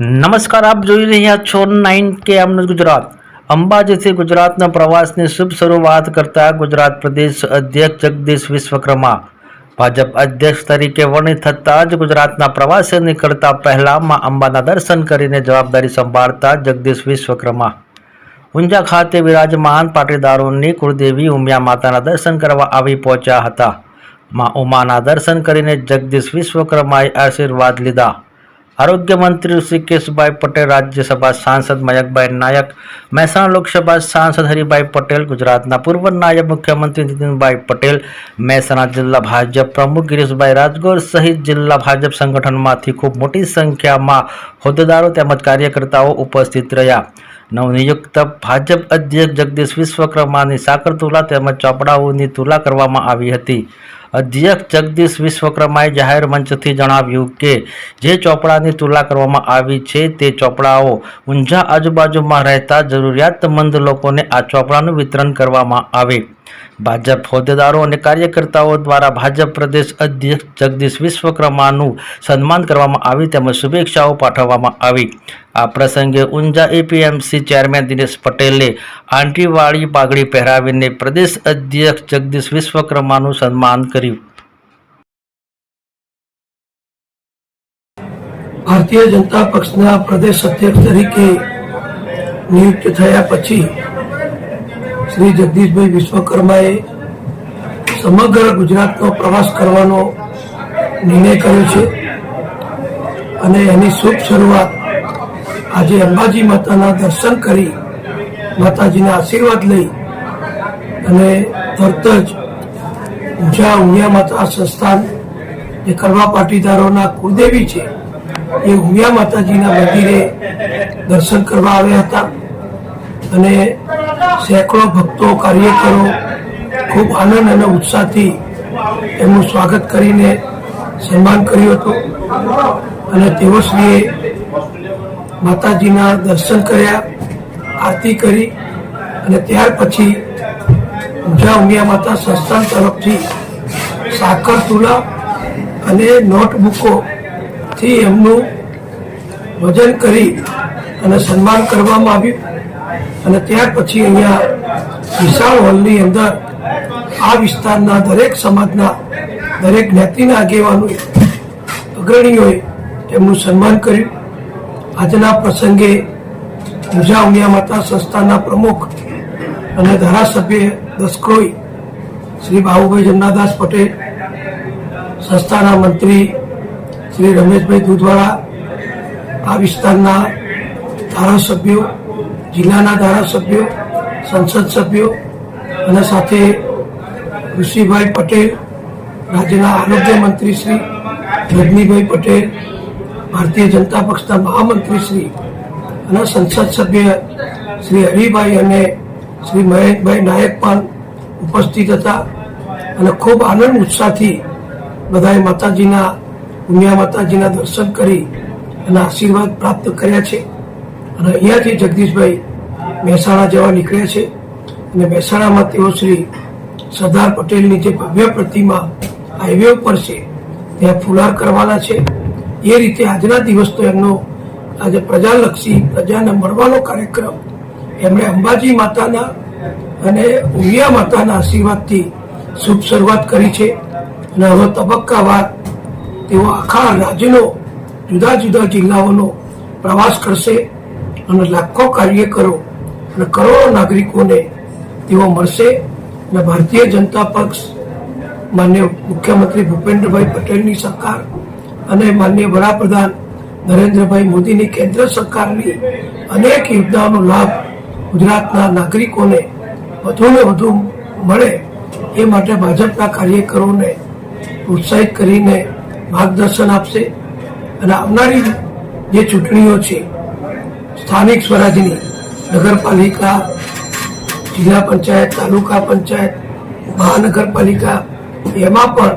નમસ્કાર, આપ જોઈ રહ્યા છો નાઇન કે એમનું ગુજરાત. અંબાજીથી ગુજરાતના પ્રવાસની શુભ શરૂઆત કરતા ગુજરાત પ્રદેશ અધ્યક્ષ જગદીશ વિશ્વકર્મા. ભાજપ અધ્યક્ષ તરીકે વર્ણિત થતાં જ ગુજરાતના પ્રવાસે નીકળતા પહેલાં માં અંબાના દર્શન કરીને જવાબદારી સંભાળતા જગદીશ વિશ્વકર્મા. ઊંઝા ખાતે વિરાજમાન પાટીદારોની કુળદેવી ઉમિયા માતાના દર્શન કરવા આવી પહોંચ્યા હતા. માં ઉમાના દર્શન કરીને જગદીશ વિશ્વકર્માએ આશીર્વાદ લીધા. આરોગ્ય મંત્રી ઋષિકેશભાઈ પટેલ, રાજ્યસભા સાંસદ મયંકભાઈ નાયક, મહેસાણા લોકસભા સાંસદ હરિભાઈ પટેલ, ગુજરાતના પૂર્વ નાયબ મુખ્યમંત્રી નીતિનભાઈ પટેલ, મહેસાણા જિલ્લા ભાજપ પ્રમુખ ગિરીશભાઈ રાજગોર સહિત જિલ્લા ભાજપ સંગઠનમાંથી ખૂબ મોટી સંખ્યામાં હોદ્દેદારો તેમજ કાર્યકર્તાઓ ઉપસ્થિત રહ્યા. નવનિયુક્ત ભાજપ અધ્યક્ષ જગદીશ વિશ્વકર્માની સાકર તુલા તેમજ ચોપડાઓની તુલા કરવામાં આવી હતી. અધ્યક્ષ જગદીશ વિશ્વકર્માએ જાહેર મંચથી જણાવ્યું કે, જે ચોપડાની તુલા કરવામાં આવી છે તે ચોપડાઓ ઊંઝા આજુબાજુમાં રહેતા જરૂરિયાતમંદ લોકોને આ ચોપડાનું વિતરણ કરવામાં આવે. ભાજપ હોદ્દેદારો અને કાર્યકર્તાઓ દ્વારા ભાજપ પ્રદેશ અધ્યક્ષ જગદીશ વિશ્વકર્માનું સન્માન કરવામાં આવી તેમજ શુભેચ્છાઓ પાઠવવામાં આવી. આ પ્રસંગે ઊંઝા એપીએમસી ચેરમેન દિનેશ પટેલે આંટીવાળી પાઘડી પહેરાવીને પ્રદેશ અધ્યક્ષ જગદીશ વિશ્વકર્માનું સન્માન કર્યું. ભારતીય જનતા પક્ષના પ્રદેશ અધ્યક્ષ તરીકે નિયુક્ત થયા પછી શ્રી જગદીશભાઈ વિશ્વકર્માએ સમગ્ર ગુજરાતનો પ્રવાસ કરવાનો નિર્ણય કર્યો છે અને એની શુભ શરૂઆત આજે અંબાજી માતાના દર્શન કરી માતાજીના આશીર્વાદ લઈ અને તરત જ ઊંઝા ઉમિયા માતા સંસ્થાન, જે કરવા પાટીદારોના કુળદેવી છે, એ ઉમિયા માતાજીના મંદિરે દર્શન કરવા આવ્યા હતા. અને સેંકડો ભક્તો કાર્યકરો ખૂબ આનંદ અને ઉત્સાહથી એમનું સ્વાગત કરીને સન્માન કર્યું હતું. અને તેઓશ્રીએ માતાજીના દર્શન કર્યા, આરતી કરી અને ત્યાર પછી ઊંઝા ઉમિયા માતા સંસ્થાન તરફથી સાકર તુલા અને નોટબુકોથી એમનું વજન કરી અને સન્માન કરવામાં આવ્યું. અને ત્યાર પછી અહીંયા વિશાળ હોલની અંદર આ વિસ્તારના દરેક સમાજના દરેક જ્ઞાતિના આગેવાનોએ, અગ્રણીઓએ તેમનું સન્માન કર્યું. આજના પ્રસંગે પૂજા ઉમિયા માતા સંસ્થાના પ્રમુખ અને ધારાસભ્ય દસક્રોઈ શ્રી બાબુભાઈ જમનાદાસ પટેલ, સંસ્થાના મંત્રી શ્રી રમેશભાઈ દુધવાળા, આ વિસ્તારના ધારાસભ્યો જિલ્લાના ધારાસભ્યો, સંસદ સભ્યો અને સાથે ઋષિભાઈ પટેલ, રાજ્યના આરોગ્ય મંત્રી શ્રી રજનીભાઈ પટેલ, ભારતીય જનતા પક્ષના મહામંત્રી શ્રી અને સંસદ સભ્ય શ્રી હરિભાઈ અને શ્રી મહેશભાઈ નાયક પણ ઉપસ્થિત હતા અને ખૂબ આનંદ ઉત્સાહથી બધાએ માતાજીના ઉમિયા માતાજીના દર્શન કરી અને આશીર્વાદ પ્રાપ્ત કર્યા છે. અને અહીંયાથી જગદીશભાઈ મહેસાણા જવા નીકળ્યા છે. અને મહેસાણામાં તેઓ શ્રી સરદાર પટેલની જે ભવ્ય પ્રતિમા હાઈવે ઉપર છે, ત્યાં ફુલાર કરવાના છે. એ રીતે આજના દિવસનો એમનો આજે પ્રજાલક્ષી, પ્રજાને મળવાનો કાર્યક્રમ એમણે અંબાજી માતાના અને ઉમિયા માતાના આશીર્વાદથી શુભ શરૂઆત કરી છે. અને હવે તબક્કાવાર તેઓ આખા રાજ્યનો જુદા જુદા જિલ્લાઓનો પ્રવાસ કરશે. અને લાખો કાર્યકરો અને કરોડો નાગરિકોને તેઓ મળશે અને ભારતીય જનતા પક્ષ, માન્ય મુખ્યમંત્રી ભૂપેન્દ્રભાઈ પટેલની સરકાર અને માન્ય વડાપ્રધાન નરેન્દ્રભાઈ મોદીની કેન્દ્ર સરકારની અનેક યોજનાઓનો લાભ ગુજરાતના નાગરિકોને વધુને વધુ મળે એ માટે ભાજપના કાર્યકરોને પ્રોત્સાહિત કરીને માર્ગદર્શન આપશે અને આવનારી જે ચૂંટણીઓ છે સ્થાનિક સ્વરાજની નગરપાલિકા, જિલ્લા પંચાયત, તાલુકા પંચાયત, મહાનગરપાલિકા, એમાં પણ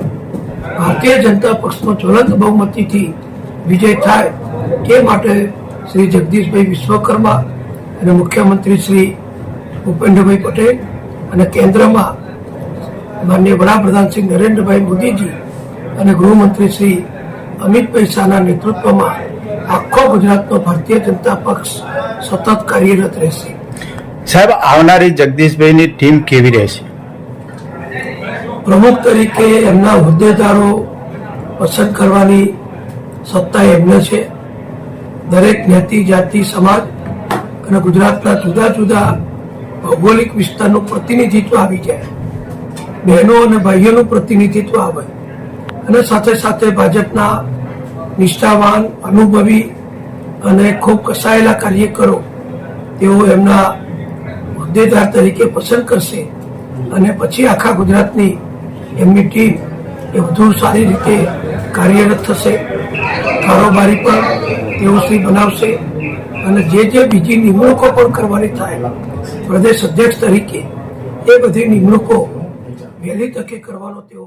ભારતીય જનતા પક્ષનો જ્વલંત બહુમતીથી વિજય થાય તે માટે શ્રી જગદીશભાઈ વિશ્વકર્મા અને મુખ્યમંત્રી શ્રી ભૂપેન્દ્રભાઈ પટેલ અને કેન્દ્રમાં માન્ય વડાપ્રધાન શ્રી નરેન્દ્રભાઈ મોદીજી અને ગૃહમંત્રી શ્રી અમિતભાઈ શાહના નેતૃત્વમાં આખો ગુજરાતનો ભારતીય જનતા પક્ષ સતત કાર્યરત રહેશે. સાહેબ આવનારી જગદીશભાઈની ટીમ કેવી રહેશે? પ્રમુખ તરીકે એમના હોદ્દેદારો પસંદ કરવાની સત્તા એમને છે. દરેક જ્ઞાતિ જાતિ સમાજ અને ગુજરાતના જુદા જુદા ભૌગોલિક વિસ્તારનું પ્રતિનિધિત્વ આવી જાય. બહેનો અને ભાઈઓનું પ્રતિનિધિત્વ આવે. અને સાથે સાથે ભાજપના નિષ્ઠાવાન, અનુભવી અને ખૂબ કસાયેલા કાર્યકરો તેઓ એમના હોદ્દેદાર તરીકે પસંદ કરશે અને પછી આખા ગુજરાતની એમની ટીમ એ વધુ સારી રીતે કાર્યરત થશે. કારોબારી પણ તેઓ શ્રી બનાવશે અને જે જે બીજી નિમણૂકો પણ કરવાની થાય, પ્રદેશ અધ્યક્ષ તરીકે એ બધી નિમણૂકો વહેલી તકે કરવાનો તેઓ